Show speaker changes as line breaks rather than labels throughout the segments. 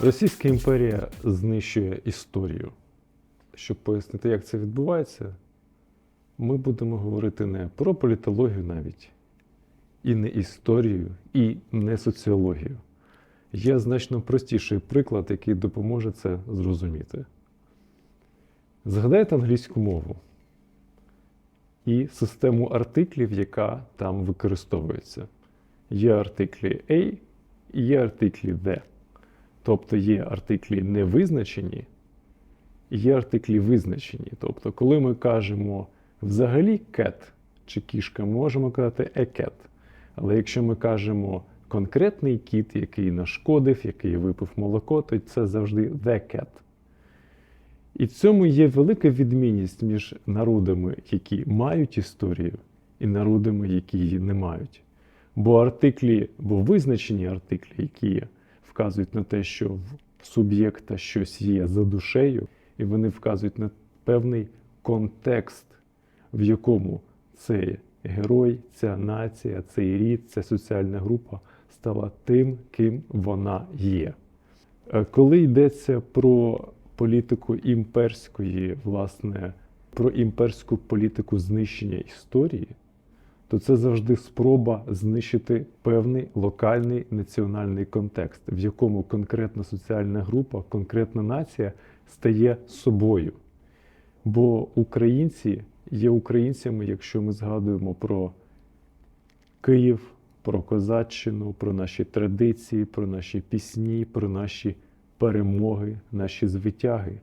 Російська імперія знищує історію. Щоб пояснити, як це відбувається, ми будемо говорити не про політологію навіть, і не історію, і не соціологію. Є значно простіший приклад, який допоможе це зрозуміти. Згадайте англійську мову і систему артиклів, яка там використовується. Є артиклі A і є артиклі The. Тобто є артиклі невизначені і є артиклі визначені. Тобто, коли ми кажемо взагалі cat чи кішка, можемо казати cat. Але якщо ми кажемо конкретний кіт, який нашкодив, який випив молоко, то це завжди the cat. І в цьому є велика відмінність між народами, які мають історію, і народами, які її не мають. Бо артиклі, бо визначені артиклі, які вказують на те, що в суб'єкта щось є за душею, і вони вказують на певний контекст, в якому цей герой, ця нація, цей рід, ця соціальна група стала тим, ким вона є. Е, Коли йдеться про політику імперської, власне, про імперську політику знищення історії, то це завжди спроба знищити певний локальний національний контекст, в якому конкретна соціальна група, конкретна нація стає собою. Бо українці є українцями, якщо ми згадуємо про Київ, про козаччину, про наші традиції, про наші пісні, про наші перемоги, наші звитяги.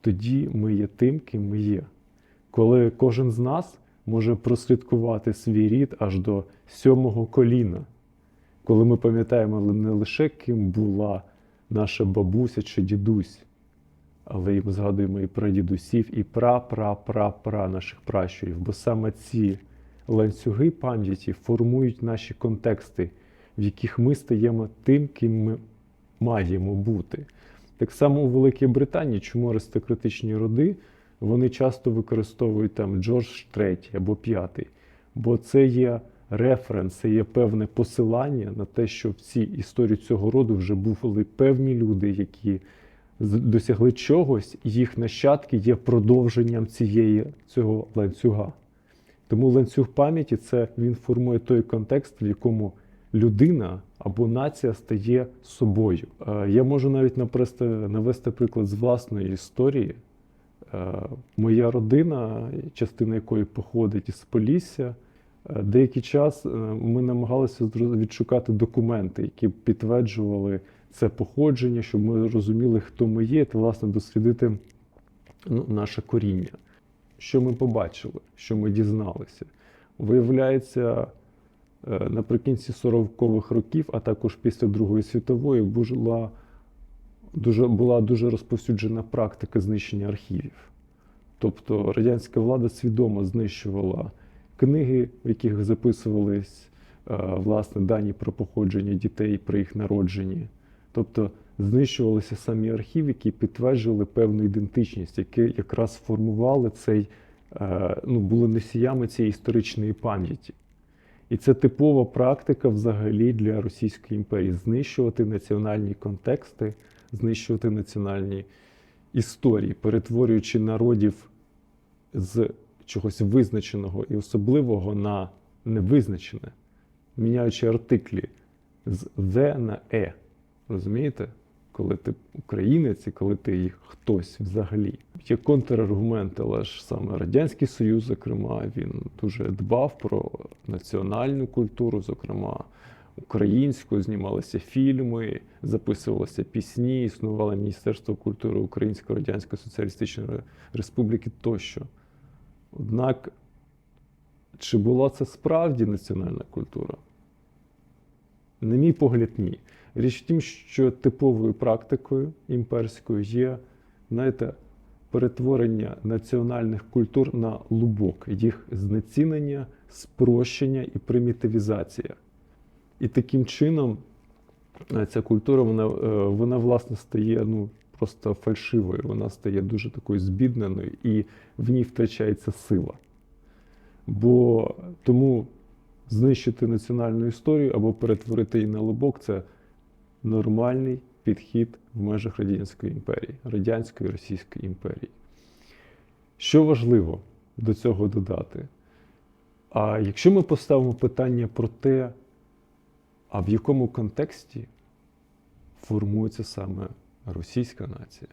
Тоді ми є тим, ким ми є. Коли кожен з нас може прослідкувати свій рід аж до сьомого коліна, коли ми пам'ятаємо не лише ким була наша бабуся чи дідусь, але і ми згадуємо і про дідусів, і пра-пра-пра-пра наших пращурів, бо саме ці ланцюги пам'яті формують наші контексти, в яких ми стаємо тим, ким ми маємо бути. Так само у Великій Британії, чому аристократичні роди вони часто використовують там Джордж III або п'ятий, бо це є референс, це є певне посилання на те, що в цій історії цього роду вже були певні люди, які досягли чогось, і їх нащадки є продовженням цієї цього ланцюга. Тому ланцюг пам'яті це він формує той контекст, в якому людина або нація стає собою. Е, Я можу навіть навести приклад з власної історії. Е, Моя родина, частина якої походить із Полісся, е, деякий час е, ми намагалися відшукати документи, які підтверджували це походження, щоб ми розуміли, хто ми є, та власне дослідити ну, наше коріння. Що ми побачили, що ми дізналися? Виявляється, наприкінці 40-х років, а також після Другої світової, була дуже, була дуже розповсюджена практика знищення архівів. Тобто радянська влада свідомо знищувала книги, в яких записувались е, власне дані про походження дітей, про їх народження. Тобто знищувалися самі архіви, які підтверджували певну ідентичність, які якраз формували цей, е, ну, були носіями цієї історичної пам'яті. І це типова практика взагалі для Російської імперії знищувати національні контексти, знищувати національні історії, перетворюючи народів з чогось визначеного і особливого на невизначене, міняючи артиклі з «the» на «е». Розумієте? Коли ти українець і коли ти їх хтось взагалі. Є контраргументи, але ж саме Радянський Союз, зокрема, він дуже дбав про національну культуру, зокрема українську, знімалися фільми, записувалися пісні, існувало Міністерство культури Української Радянської Соціалістичної Республіки тощо. Однак, чи була це справді національна культура? На мій погляд, ні. Річ в тім, що типовою практикою імперською є, знаєте, перетворення національних культур на лубок, їх знецінення, спрощення і примітивізація. І таким чином е, ця культура, вона, е, вона власне стає ну, просто фальшивою, вона стає дуже такою збідненою і в ній втрачається сила. Бо тому знищити національну історію або перетворити її на лобок це нормальний підхід в межах Радянської імперії, Радянської Російської імперії. Що важливо до цього додати? А якщо ми поставимо питання про те, а в якому контексті формується саме російська нація,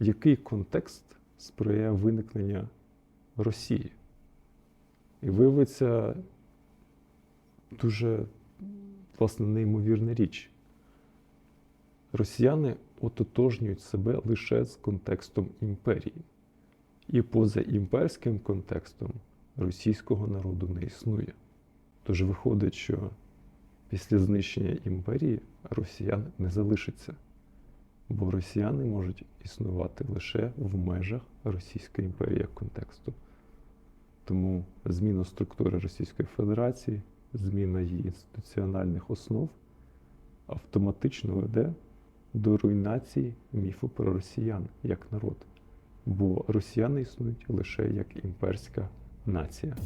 який контекст сприяє виникнення Росії? І виявиться дуже власне неймовірна річ. Росіяни ототожнюють себе лише з контекстом імперії. І поза імперським контекстом російського народу не існує. Тож виходить, що після знищення імперії росіян не залишиться, бо росіяни можуть існувати лише в межах Російської імперії як контексту. Тому зміна структури Російської Федерації, зміна її інституціональних основ автоматично веде до руйнації міфу про росіян як народ. Бо росіяни існують лише як імперська нація.